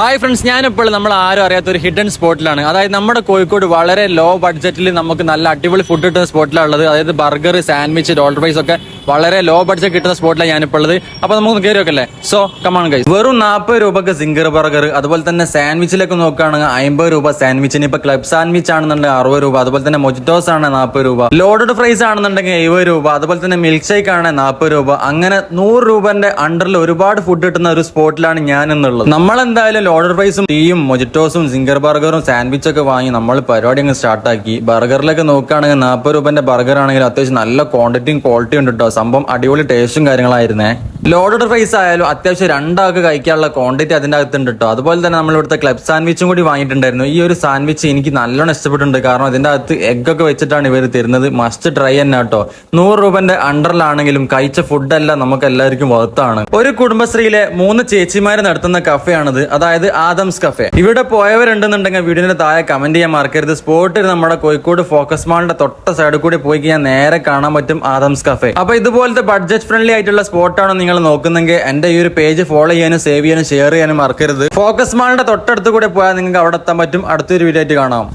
Hi friends ഞാനിപ്പോൾ നമ്മൾ ആരും അറിയാത്ത ഒരു ഹിഡൻ സ്പോട്ടിലാണ് അതായത് നമ്മുടെ കോഴിക്കോട് വളരെ ലോ ബഡ്ജറ്റിൽ നമുക്ക് നല്ല അടിപൊളി ഫുഡ് കിട്ടുന്ന സ്പോട്ടിലാണ് ഉള്ളത്. അതായത് ബർഗർ സാൻഡ്വിച്ച് ഡോൾ ഫ്രൈസ് ഒക്കെ വളരെ ലോ ബഡ്ജറ്റ് കിട്ടുന്ന സ്പോട്ടിലാണ് ഞാനിപ്പോൾ ഉള്ളത്. അപ്പൊ നമുക്ക് കയറി വെക്കല്ലേ സോ കമാൺ കൈ വെറും നാൽപ്പത് രൂപക്ക് സിംഗർ ബർഗർ അതുപോലെ തന്നെ സാൻഡ്വിച്ചിലൊക്കെ നോക്കുകയാണെങ്കിൽ അമ്പത് രൂപ സാൻഡ്വിച്ചിന് ഇപ്പൊ ക്ലബ് സാൻഡ്വിച്ച് ആണെന്നുണ്ടെങ്കിൽ അറുപത് രൂപ അതുപോലെ തന്നെ മൊജിറ്റോസ് ആണ് നാൽപ്പത് രൂപ. ലോഡഡ് ഫ്രൈസ് ആണെന്നുണ്ടെങ്കിൽ എഴുപത് രൂപ അതുപോലെ തന്നെ മിൽക്ക് ഷേക്ക് ആണ് നാൽപ്പത് രൂപ. അങ്ങനെ നൂറ് രൂപന്റെ അണ്ടറിൽ ഒരുപാട് ഫുഡ് കിട്ടുന്ന ഒരു സ്പോട്ടിലാണ് ഞാൻ എന്നുള്ളത് നമ്മൾ എന്തായാലും ലോഡഡ് ഫ്രൈസും ടീയും മൊജിറ്റോസും സിംഗർ ബർഗറും സാൻഡ്വിച്ച് ഒക്കെ വാങ്ങി നമ്മൾ പരിപാടി അങ്ങ് സ്റ്റാർട്ടാക്കി ബർഗറിലൊക്കെ നോക്കുകയാണെങ്കിൽ നാൽപ്പത് രൂപന്റെ ബർഗർ ആണെങ്കിൽ അത്യാവശ്യം നല്ല ക്വാണ്ടിറ്റിയും ക്വാളിറ്റിയും ഉണ്ട് കേട്ടോ സംഭവം അടിപൊളി ടേസ്റ്റും കാര്യങ്ങളായിരുന്നേ. ലോഡഡ് റൈസ് ആയാലും അത്യാവശ്യം രണ്ടാൾക്ക് കഴിക്കാനുള്ള ക്വാണ്ടിറ്റി അതിന്റെ അകത്തുണ്ട് കേട്ടോ അതുപോലെ തന്നെ നമ്മൾ ഇവിടുത്തെ ക്ലബ് സാൻഡ്വിച്ചും കൂടി വാങ്ങിയിട്ടുണ്ടായിരുന്നു. ഈ ഒരു സാൻഡ്വിച്ച് എനിക്ക് നല്ലോണം ഇഷ്ടപ്പെട്ടിട്ടുണ്ട്. കാരണം അതിന്റെ അകത്ത് എഗ് ഒക്കെ വെച്ചിട്ടാണ് ഇവർ തരുന്നത്. മസ്റ്റ് ട്രൈ തന്നെ കേട്ടോ നൂറ് രൂപന്റെ അണ്ടറിലാണെങ്കിലും കഴിച്ച ഫുഡെല്ലാം നമുക്ക് എല്ലാവർക്കും വർത്താണ് ഒരു കുടുംബശ്രീയിലെ മൂന്ന് ചേച്ചിമാർ നടത്തുന്ന കഫേയാണിത് അതായത് ആദംസ് കഫേ ഇവിടെ പോയവരുണ്ടെന്നുണ്ടെങ്കിൽ വീടിന്റെ താഴെ കമന്റ് ചെയ്യാൻ മറക്കരുത്. സ്പോട്ടിൽ നമ്മുടെ കോഴിക്കോട് ഫോക്കസ് മാളിന്റെ തൊട്ട സൈഡിൽ കൂടി പോയി കഴിഞ്ഞാൽ നേരെ കാണാൻ പറ്റും ആദംസ് കഫേ അപ്പൊ ഇതുപോലത്തെ ബഡ്ജറ്റ് ഫ്രണ്ട്ലി ആയിട്ടുള്ള സ്പോട്ടാണ് നിങ്ങൾ നോക്കുന്നെങ്കിൽ എന്റെ ഈ ഒരു പേജ് ഫോളോ ചെയ്യാനും സേവ് ചെയ്യാനും ഷെയർ ചെയ്യാനും മറക്കരുത്. ഫോക്കസ് മാളിന്റെ തൊട്ടടുത്ത് കൂടെ പോയാൽ നിങ്ങൾക്ക് അവിടെ എത്താൻ പറ്റും. അടുത്തൊരു വീഡിയോ ആയിട്ട് കാണാം.